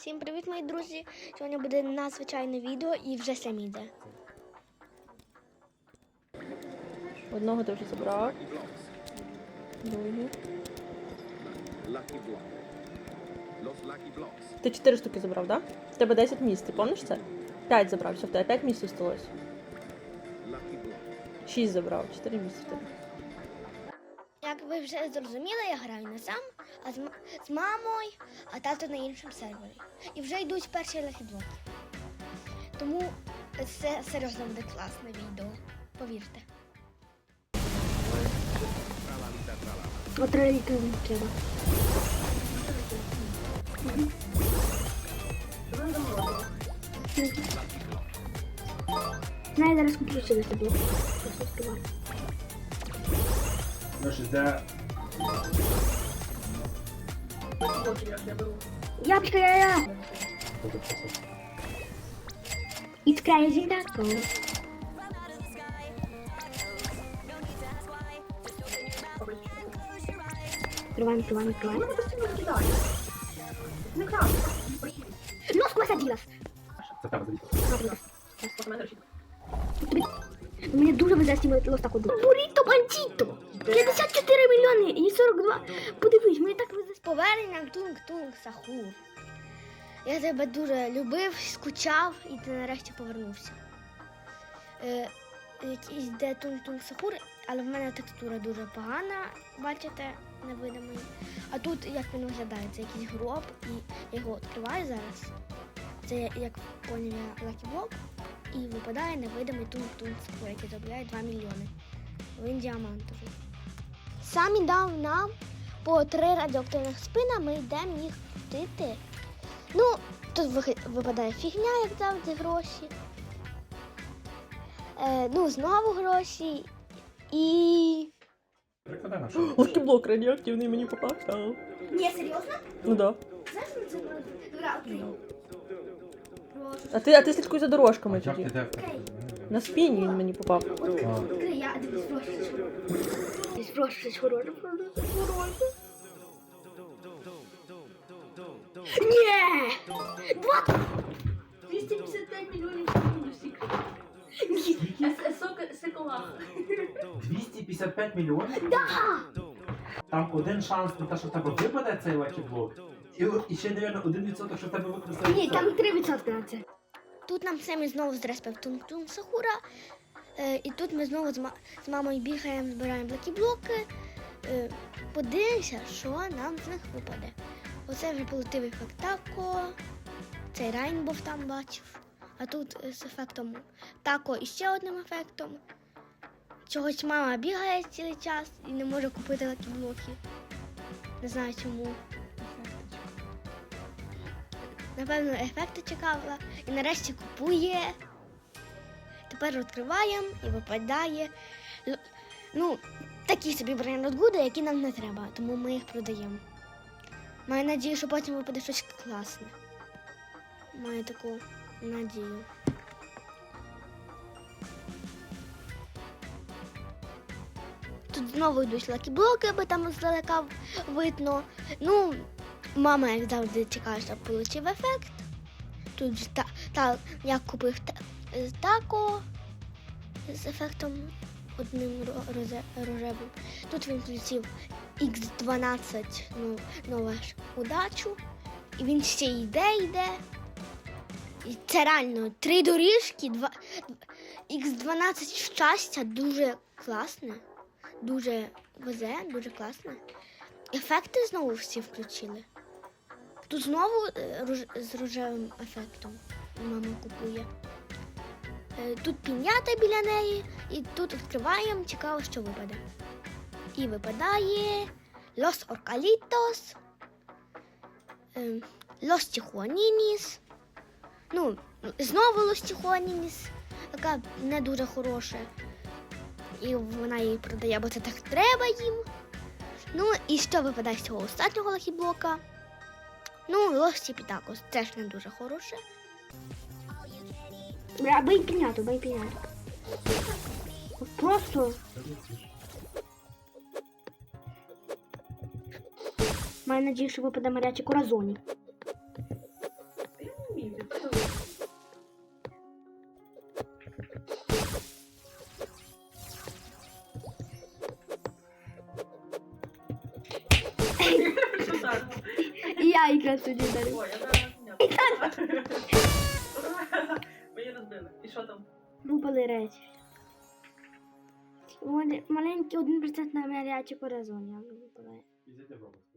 Всім привіт, мої друзі! Сьогодні буде надзвичайне відео і вже самі йде. Одного ти вже забрав. Другий. Ти 4 штуки забрав, так? Да? В тебе 10 місць, ти пам'ятаєш це? 5 забрав, все, в тебе 5 місць осталось. Lucky 6 забрав, 4 місця в тебе. Як ви вже зрозуміли, я граю не сам, а з, ма- з мамою, а тато на іншому сервері. І вже йдуть перші лахіблоки. Тому це серйозно буде класне відео. Повірте. Треба. Знаю, зараз включили тобі. Леша, де Ябчка, я, я. It's crazy taco. Открываем, открываем, открываем. Нос куда садилась? це тебе залізти? Мені дуже везе з цим лос так один. Буріто бандіто! 54 мільйони і 42. Подивись, мені так поверненням тунг-тунг сахур. Я тебе дуже любив, скучав і ти нарешті повернувся. Е, якийсь де тунг-тунг сахур, але в мене текстура дуже погана, бачите, невидимий. А тут як він виглядає, це якийсь гроб, і я його відкриваю зараз. Це як поняв я Block, і випадає невидимий тунг-тунг сахур, який заробляє 2 мільйони. Він діамантовий. Самі дав нам по три радіоактивних спина, ми йдемо їх втити. Ну, тут випадає фігня, як завжди, гроші. Е, ну, знову гроші. І. Прикладай. Лакіблок радіоактивний мені попався. Ні, серйозно? Ну да. Знаєш, це гра А ти, а ти слідкуй за дорожками тоді. На спині він мені попав. А, Я дивлюсь просто. Дивлюсь просто щось хороше. хороше. Ні! Два 255 мільйонів плюсик. Секолах. 255 мільйонів? Да! Там один шанс на те, що в тебе випаде цей лакіблок. І, і ще, мабуть, один відсоток, що в тебе використає. Ні, там 3% на це. Тут нам Семі знову зреспив тунг-тунг Сахура. Е, і тут ми знову з, ма- з мамою бігаємо, збираємо блоки-блоки. Е, подивимося, що нам з них випаде. Оце вже полетів ефект тако. Цей Райнбов там бачив. А тут е, з ефектом тако і ще одним ефектом. Чогось мама бігає цілий час і не може купити лакі-блоки. Не знаю чому. Напевно, ефекти чекала і нарешті купує. Тепер відкриваємо і випадає. Ну, такі собі брендгуди, які нам не треба, тому ми їх продаємо. Маю надію, що потім випаде щось класне. Маю таку надію. Тут знову йдуть лакі-блоки, аби там здалека видно. Ну, мама, як завжди, чекає, щоб отримав ефект. Тут та, та я купив та, тако з ефектом одним рожевим. Тут він включив X12 ну, ж удачу. І він ще йде, йде. І це реально три доріжки, два, X12 щастя дуже класне, дуже везе, дуже класне. Ефекти знову всі включили. Тут знову е, з рожевим ефектом мама купує. Е, Тут пінята біля неї, і тут відкриваємо, цікаво, що випаде. І випадає Orcalitos, е, Los Tijuaninis. Ну, знову Los Tijuaninis, яка не дуже хороша. І вона її продає, бо це так треба їм. Ну, і що випадає з цього останнього лахіблока? Ну, Лості Пітакос теж не дуже хороше. Бля, піняту, бий піняту. Просто. Маю надію, що випаде морячий куразоні. Яйка тоді дарю. Мені розбили. І що там? Ну, Випали речі. Маленький 1% на морячі куразоні. Я не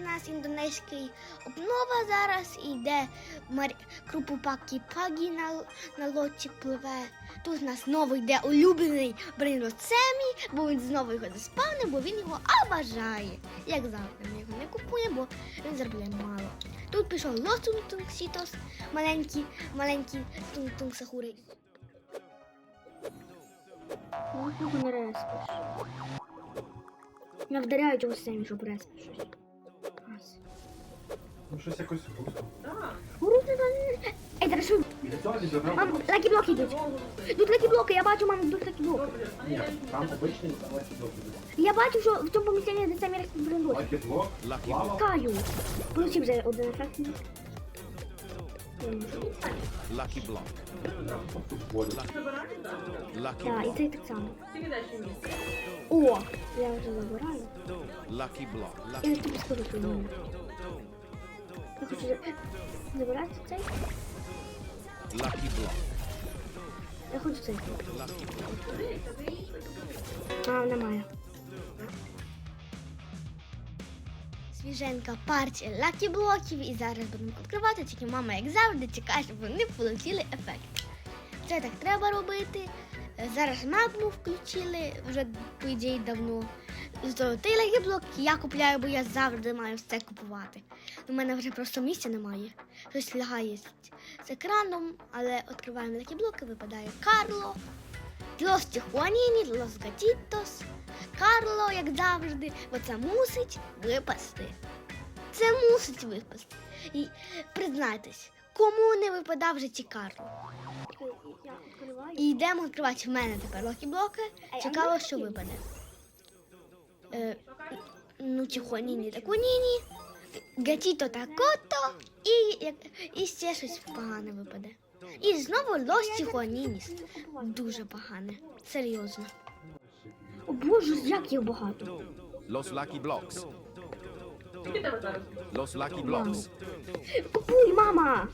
у нас індонезький обнова зараз і йде мар... крупопакі пагі на, на лодці пливе. Тут у нас знову йде улюблений Бринрод Семі, бо він знову його заспавнив, бо він його обажає. Як завжди, ми його не купуємо, бо він заробляє мало. Тут пішов Лосунтунг Сітос, маленький, маленький Тунг-Тунг Сахури. Ну, не респиш. Не його Семі, щоб респиш. Ну щось якось вкусно. Так. Ей, зараз що? Цього він забрав. Мам, лакі блоки йдуть. Йдуть лакі блоки, я бачу, мам, йдуть лакі блоки. Добре, в мене Ні, там обичний лакі блок. Я бачу, що в цьому поміщенні де самі розподілили. Лакі блок, Lucky лава. Каю. Получив вже один ефект. Lucky block. Воду. Забирати, так? Lucky і block. цей так само. Скільки далі місце? О, я вже забираю. Lucky block. Я тобі скажу, що ні. Я хочу забирати цей. lucky block. Я хочу цей. Lucky block. А, немає. Свіженька партія лакі блоків і зараз будемо відкривати, тільки мама, як завжди, чекає, щоб вони отримали ефект. Це так треба робити. Зараз магму включили вже по давно. Золотий лакі-блок я купляю, бо я завжди маю все купувати. У мене вже просто місця немає. Щось лягає з, екраном, але відкриваємо лакі-блоки, випадає Карло. Лос Тихуаніні, Лос Гатітос, Карло, як завжди, бо це мусить випасти. Це мусить випасти. І признайтесь, кому не випадав в житті Карло? І йдемо відкривати в мене тепер локі-блоки. Цікаво, що випаде. Е, ну, Тихуаніні та Куніні, Гатіто та Кото і, як- і ще щось погане випаде. І знову Лос Тихуанініс. Дуже погане. Серйозно. О боже, як їх багато. Los lucky blocks. Los lucky blocks. Купуй, мама!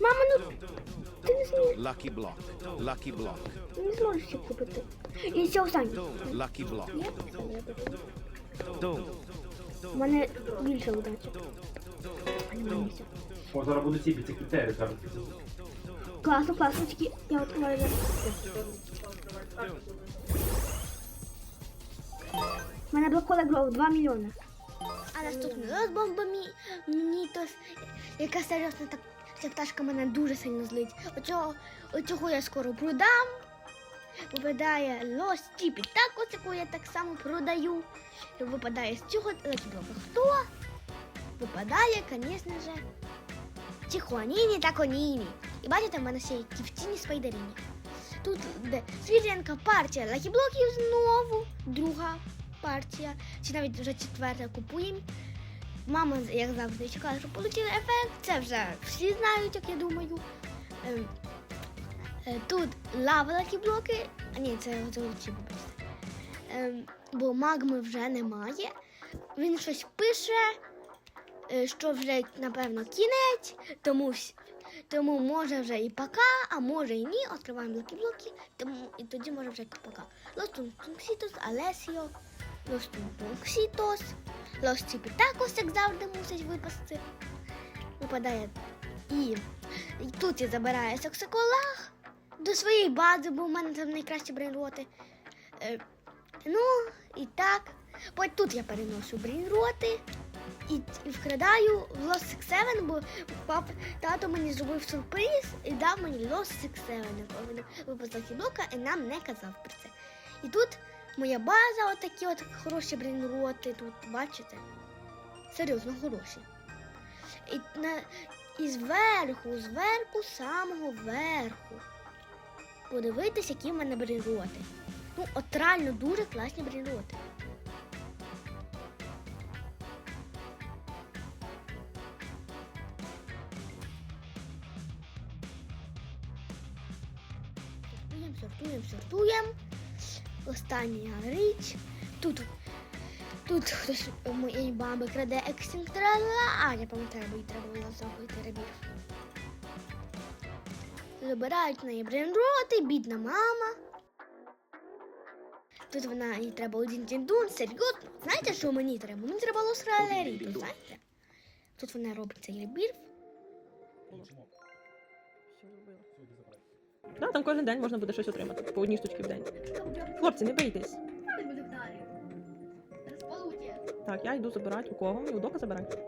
Мама, ну ти не зможеш, Lucky block. Lucky block. ти не зможеш всіх купити. І ще останнє. Lucky block. Є? У мене більше удачі. А немає місця. О, зараз будуть ці біциклітери, треба. Класно, класно, тільки я відкриваю зараз. У мене блокола гров 2 мільйони. А наступний раз бомба Мітос, яка серйозно так, ця пташка мене дуже сильно злить. Оцього, оцього я скоро продам. Випадає Лос Тіпі Такос, яку я так само продаю. Випадає з цього лакіблока. Хто? Випадає, звісно же, Тихуаніні та Коніні. І бачите, в мене ще є ківціні спайдеріні. Тут де свіженька партія лакіблоків знову, друга партія, чи навіть вже четверта купуємо. Мама, як завжди, чекає, щоб отримали ефект. Це вже всі знають, як я думаю. Ем, е, Тут лава лакіблоки. А ні, це золоті, вибачте. Ем, Бо магми вже немає. Він щось пише, е, що вже, напевно, кінець, тому, тому може вже і пока, а може і ні. Відкриваємо блоки-блоки, тому і тоді може вже і пока. Лос Тунксітос, Алесіо, Лос Тунксітос, Лос Ціпітакос, як завжди, мусить випасти. Випадає. І, і тут я забираю соксиколах до своєї бази, бо в мене там найкращі брейнроти. Е, ну, і так. Потім тут я переношу брейнроти і, і вкрадаю в Lost Six Seven, бо пап, тато мені зробив сюрприз і дав мені Lost Six Seven, якого він блока і нам не казав про це. І тут моя база, отакі от хороші брейнроти тут, бачите? Серйозно хороші. І, на, і зверху, зверху, самого верху. Подивитись, які в мене брейнроти. Ну, от реально дуже класні брейнроти. Остання річ. Тут, Тут хтось у моєї баби краде екстинктора, а я пам'ятаю, бо їй треба було зробити ребір. Забирають неї брендроти, бідна мама. Тут вона їй треба один тіндун, серйозно. Знаєте, що мені треба? Мені треба лостралерій, тут знаєте? Тут вона робить цей ребір. Да, там кожен день можна буде щось отримати. По одній штучці в день. Хлопці, не бійтесь. Так, я йду забирати. У кого? У дока забирати.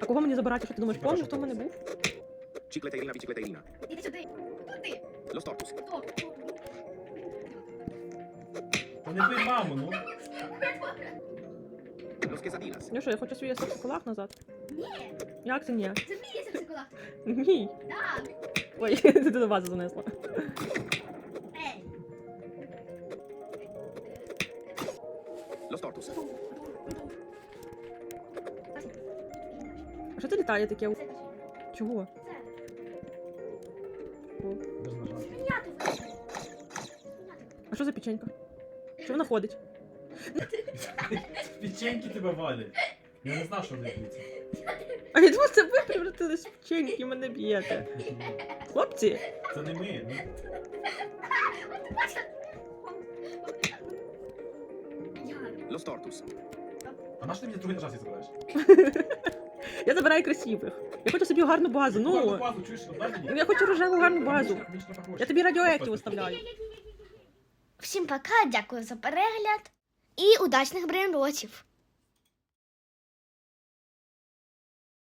А кого мені забирати? Що ти думаєш, помню, хто в мене був? Cicleterina, bicicleterina. Іди сюди. Туди. Lo stortus. Та не бий маму, ну. Los quesadillas. Ну що, я хочу свій соколах назад. Ні, Як це ні? це мій сексикулак. Ні. Так. Ой, ти до вас занесла. А що це літає таке? Чого? А що за печенька? Що вона ходить? Печеньки тебе валять. Я не знав, що вони б'ються. А я думаю, це ви превратились в печеньки і мене б'єте. Хлопці, Це не ми. Lo stortus. А на що ти мені другий ножа забираєш? я забираю красивих. Я хочу собі гарну базу. Гарну Ну, базу, чуєш? Мені. Ну, я хочу рожеву гарну базу. Я тобі радіоактив оставляю. Всім пока, дякую за перегляд і удачних брейнротів!